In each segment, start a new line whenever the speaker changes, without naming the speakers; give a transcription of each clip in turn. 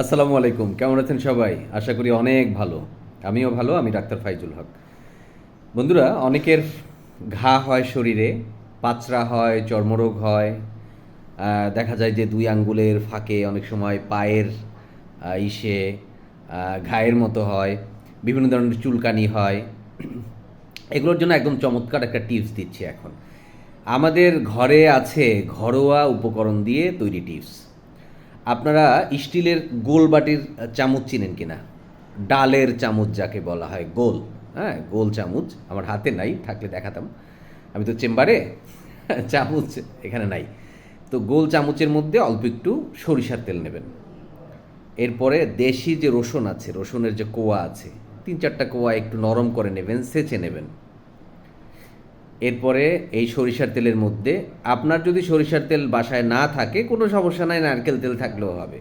আসসালামু আলাইকুম, কেমন আছেন সবাই? আশা করি অনেক ভালো। আমিও ভালো, আমি ডাক্তার ফাইজুল হক। বন্ধুরা, অনেকের ঘা হয় শরীরে পাচরা হয়, চর্মরোগ হয় দেখা যায় যে দুই আঙ্গুলের ফাঁকে অনেক সময় পায়ের ইসে ঘায়ের মতো হয়, বিভিন্ন ধরনের চুলকানি হয়। এগুলোর জন্য একদম চমৎকার একটা টিপস দিচ্ছি এখন। আমাদের ঘরে আছে ঘরোয়া উপকরণ দিয়ে তৈরি টিপস। আপনারা স্টিলের গোল বাটির চামচ চিনেন কিনা? ডালের চামচ যাকে বলা হয়, গোল। হ্যাঁ গোল চামচ। আমার হাতে নাই, থাকলে দেখাতাম। আমি তো চেম্বারে, চামচ এখানে নাই। তো গোল চামচের মধ্যে অল্প একটু সরিষার তেল নেবেন। এরপরে দেশি যে রসুন আছে, রসুনের যে কোয়া আছে, তিন চারটা কোয়া একটু নরম করে নেবেন, সেচে নেবেন। এরপরে এই সরিষার তেলের মধ্যে আপনার যদি সরিষার তেল বাসায় না থাকে, কোনো সমস্যা নাই, নারকেল তেল থাকলেও হবে।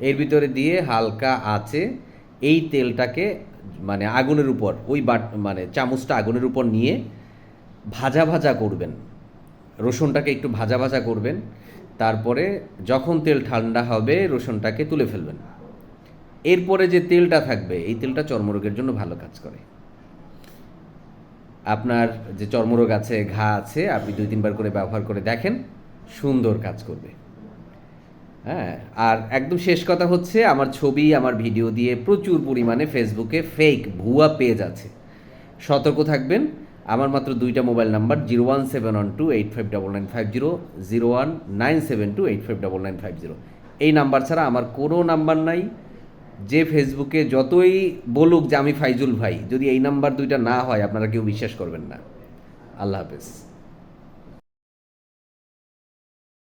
এর ভিতরে দিয়ে হালকা আছে এই তেলটাকে মানে আগুনের উপর, ওই বাট মানে চামচটা আগুনের উপর নিয়ে ভাজা ভাজা করবেন। রসুনটাকে একটু ভাজা ভাজা করবেন। তারপরে যখন তেল ঠান্ডা হবে, রসুনটাকে তুলে ফেলবেন। এরপরে যে তেলটা থাকবে, এই তেলটা চর্মরোগের জন্য ভালো কাজ করে। আপনার যে চর্মরোগ আছে, ঘা আছে, আপনি দুই, তিনবার করে ব্যবহার করে দেখেন, সুন্দর কাজ করবে। হ্যাঁ আর একদম শেষ কথা হচ্ছে, আমার ছবি, আমার ভিডিও দিয়ে প্রচুর পরিমাণে ফেসবুকে ফেক ভুয়া পেজ আছে। সতর্ক থাকবেন, আমার মাত্র দুইটা mobile number, zero one seven one two eight five double nine five zero zero one nine seven two eight five double nine five zero. এই নাম্বার ছাড়া আমার কোনো নাম্বার নাই যে ফেসবুকে যতই বলুক যে আমি ফাইজুল ভাই, যদি এই নাম্বার দুইটা না হয়, আপনারা কেউ বিশ্বাস করবেন না। আল্লাহ হাফেজ।